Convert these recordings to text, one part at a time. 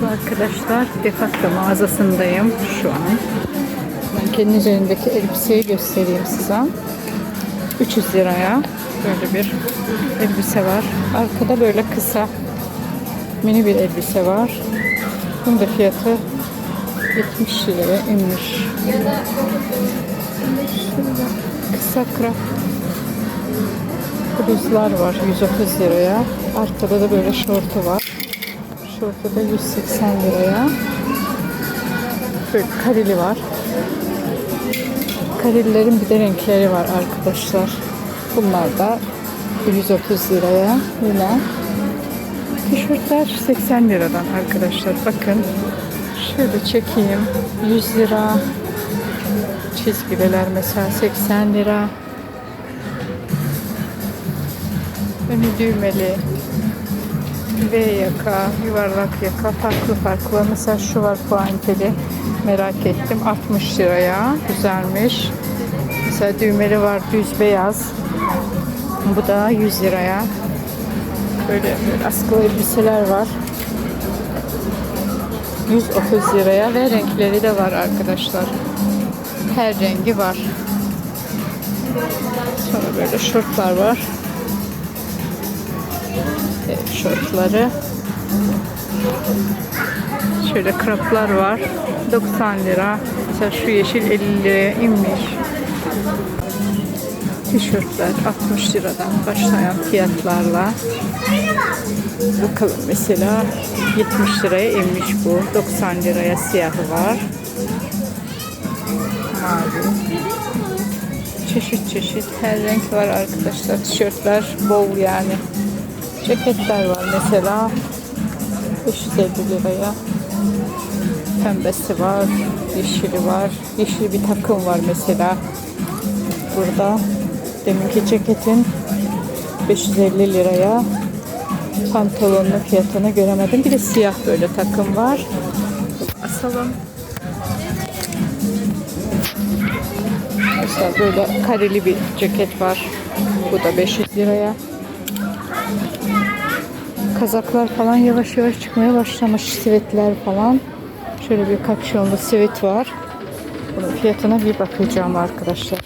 Merhaba arkadaşlar. Defakto mağazasındayım şu an. Mankenin üzerindeki elbiseyi göstereyim size. 300 liraya böyle bir elbise var. Arkada böyle kısa mini bir elbise var. Bunun da fiyatı 70 liraya inmiş. Kısa krap bluzlar var 130 liraya. Arkada da böyle şortu var. Şortu da 180 liraya. Böyle kareli var. Karelilerin bir de renkleri var arkadaşlar. Bunlar da 130 liraya. Yine tişörtler 80 liradan arkadaşlar. Bakın şöyle çekeyim. 100 lira. Çizgiler mesela 80 lira. Önü düğmeli. V yaka, yuvarlak yaka, farklı farklı. Mesela şu var puanteli. Merak ettim. 60 liraya. Güzelmiş. Mesela düğmeli var düz beyaz. Bu da 100 liraya. Böyle, böyle askılı elbiseler var. 130 liraya ve renkleri de var arkadaşlar. Her rengi var. Sonra böyle şortlar var. Evet, şortları. Şöyle kraplar var. 90 lira. Mesela şu yeşil 50 liraya inmiş. Tişörtler 60 liradan başlayan fiyatlarla. Bakalım mesela 70 liraya inmiş bu. 90 liraya siyahı var. Mavi. Çeşit çeşit her renk var arkadaşlar. Tişörtler bol yani. Ceketler var mesela 550 liraya. Pembesi var, yeşili var. Yeşil bir takım var mesela. Burada deminki ceketin 550 liraya pantolonun fiyatını göremedim. Bir de siyah böyle takım var. Asalım. Mesela böyle kareli bir ceket var. Bu da 500 liraya. Kazaklar falan yavaş yavaş çıkmaya başlamış. Sivetler falan. Şöyle bir kapşonlu sivit var. Bunun fiyatına bir bakacağım arkadaşlar.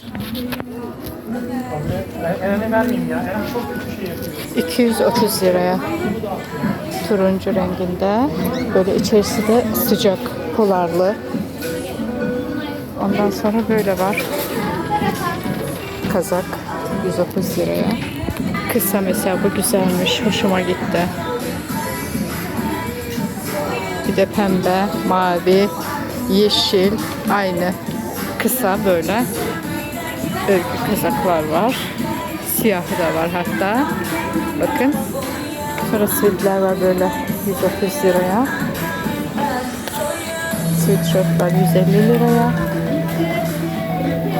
Eren'e vermeyeyim ya. Eren çok kötü şey yapıyor. 230 liraya. Turuncu renginde. Böyle içerisi de sıcak polarlı. Ondan sonra böyle var. Kazak 130 liraya. Kısa mesela bu güzelmiş. Hoşuma gitti. Bir de pembe, mavi, yeşil aynı kısa böyle örgü kazaklar var. Siyahı da var hatta. Bakın. Sonra sivitler var böyle 130 liraya. Sweatshirtler 150 liraya.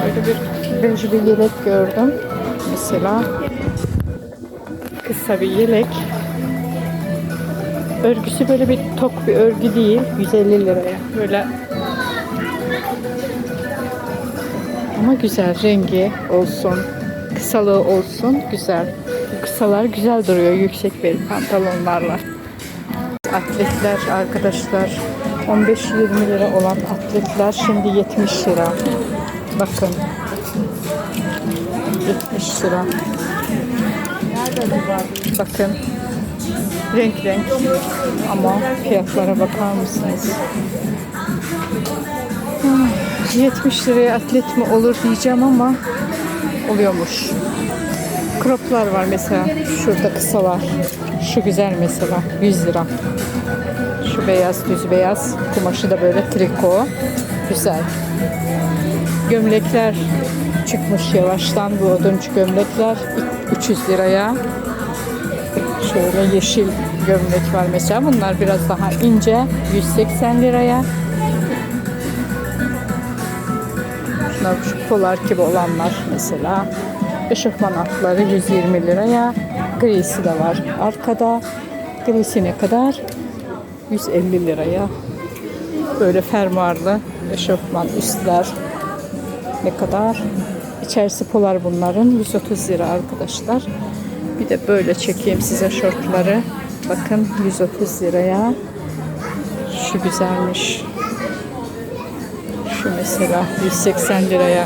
Böyle bir bir yelek gördüm. Mesela kısa bir yelek. Örgüsü böyle bir tok bir örgü değil. 150 liraya. Böyle ama güzel rengi olsun. Kısalığı olsun. Güzel. Bu kısalar güzel duruyor yüksek bel pantolonlarla. Atletler arkadaşlar 15-20 lira olan atletler şimdi 70 lira. Bakın. 70 lira. Bakın. Renk renk. Ama fiyatlara bakar mısınız? Ah, 70 liraya atlet mi olur diyeceğim ama oluyormuş. Croplar var mesela. Şurada kısalar. Şu güzel mesela. 100 lira. Şu beyaz, düz beyaz. Kumaşı da böyle triko. Güzel. Gömlekler çıkmış yavaştan bu oduncu gömlekler 300 liraya. Şöyle yeşil gömlek var mesela. Bunlar biraz daha ince. 180 liraya. Şunlar şu polar gibi olanlar mesela. Eşofman altları 120 liraya. Grisi de var arkada. Grisi ne kadar? 150 liraya. Böyle fermuarlı eşofman üstler ne kadar? İçerisi polar bunların. 130 lira arkadaşlar. Bir de böyle çekeyim size şortları. Bakın 130 liraya. Şu güzelmiş. Şu mesela 180 liraya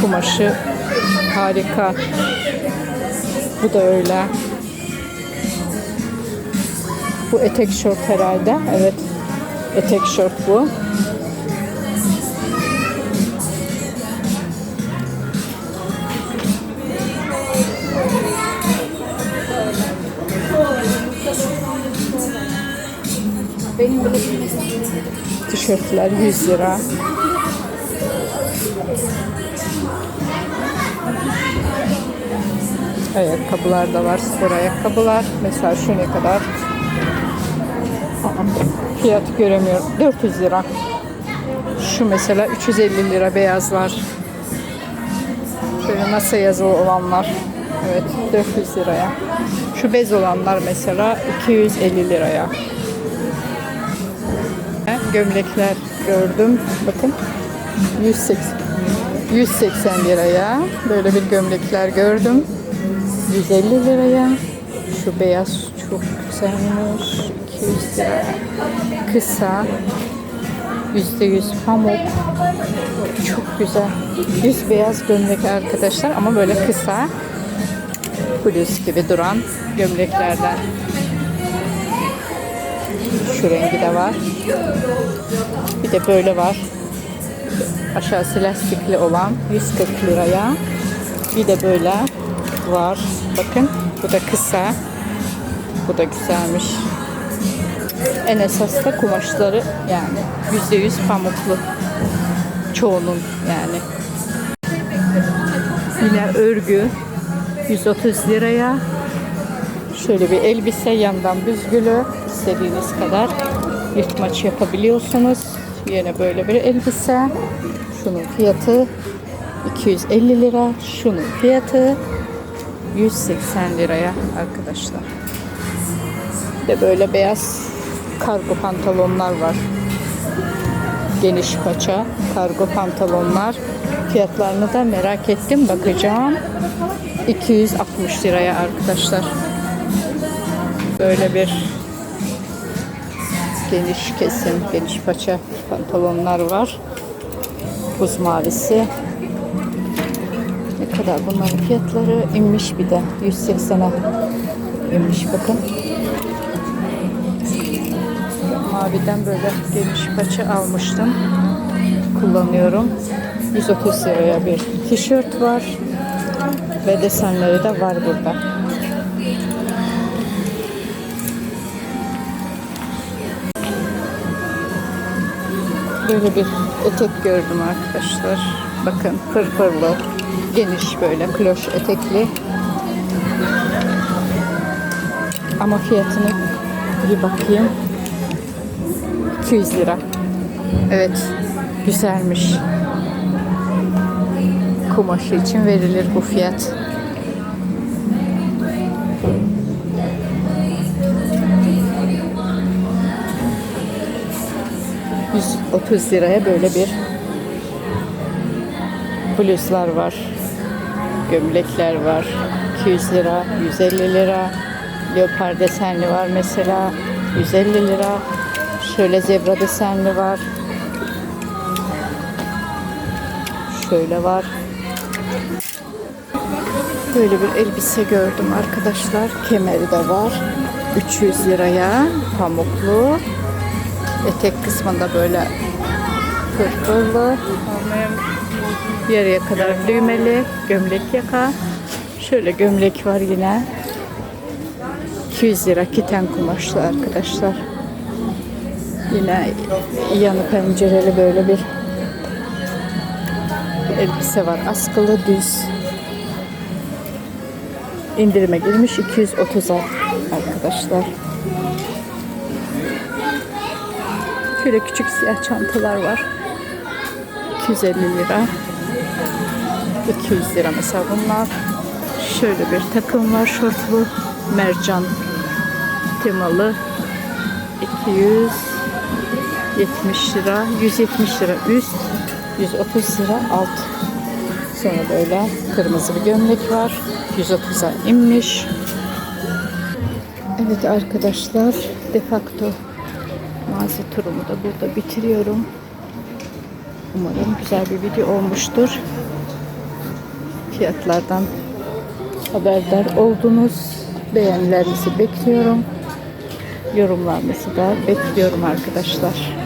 kumaşı harika. Bu da öyle. Bu etek şort herhalde. Evet. Etek şort bu. Tişörtler 100 lira. Ayakkabılar da var. Spor ayakkabılar. Mesela şu ne kadar? Fiyat göremiyorum. 400 lira. Şu mesela 350 lira beyazlar. Şöyle masa yazılı olanlar. Evet 400 liraya. Şu bez olanlar mesela 250 liraya. Gömlekler gördüm. Bakın 180 180 liraya böyle bir gömlekler gördüm. 150 liraya. Şu beyaz çok güzelmiş. 200 lira. Kısa. %100 pamuk. Çok güzel. Düz beyaz gömlek arkadaşlar ama böyle kısa. Bluz gibi duran gömleklerden. Şu rengi de var. Bir de böyle var. Aşağısı lastikli olan 140 liraya. Bir de böyle var. Bakın bu da kısa. Bu da güzelmiş. En esas da kumaşları yani %100 pamuklu. Çoğunun yani. Yine örgü 130 liraya. Şöyle bir elbise yandan büzgülü istediğiniz kadar yırtmaç yapabiliyorsunuz. Yine böyle bir elbise. Şunun fiyatı 250 lira. Şunun fiyatı 180 liraya arkadaşlar. Bir de böyle beyaz kargo pantolonlar var. Geniş paça kargo pantolonlar. Fiyatlarını da merak ettim. Bakacağım. 260 liraya arkadaşlar. Böyle bir geniş kesim, geniş paça pantolonlar var. Buz mavisi. Ne kadar bunların fiyatları inmiş bir de 180'e inmiş bakın. Maviden böyle geniş paça almıştım. Kullanıyorum. 130 liraya bir tişört var. Ve desenleri de var burada. Böyle bir etek gördüm arkadaşlar. Bakın pırpırlı, geniş böyle kloş etekli. Ama fiyatını bir bakayım. 200 lira. Evet, güzelmiş. Kumaşı için verilir bu fiyat. ...130 liraya böyle bir bluzlar var. Gömlekler var. 200 lira, 150 lira. Leopar desenli var mesela. 150 lira. Şöyle zebra desenli var. Şöyle var. Böyle bir elbise gördüm arkadaşlar. Kemeri de var. 300 liraya pamuklu. Etek kısmında böyle pırpırlı. Yarıya kadar düğmeli. Gömlek yaka. Şöyle gömlek var yine. 200 lira kiten kumaşlı arkadaşlar. Yine yanı pencereli böyle bir elbise var. Askılı düz. İndirime girmiş 230'a arkadaşlar. Şöyle küçük siyah çantalar var. 250 lira. 200 lira mesela bunlar. Şöyle bir takım var şortlu mercan temalı 270 lira 170 lira üst 130 lira alt sonra böyle kırmızı bir gömlek var 130'a inmiş Evet arkadaşlar defakto Mağaza turumu da burada bitiriyorum. Umarım güzel bir video olmuştur. Fiyatlardan haberdar oldunuz. Beğenilerinizi bekliyorum. Yorumlarınızı da bekliyorum arkadaşlar.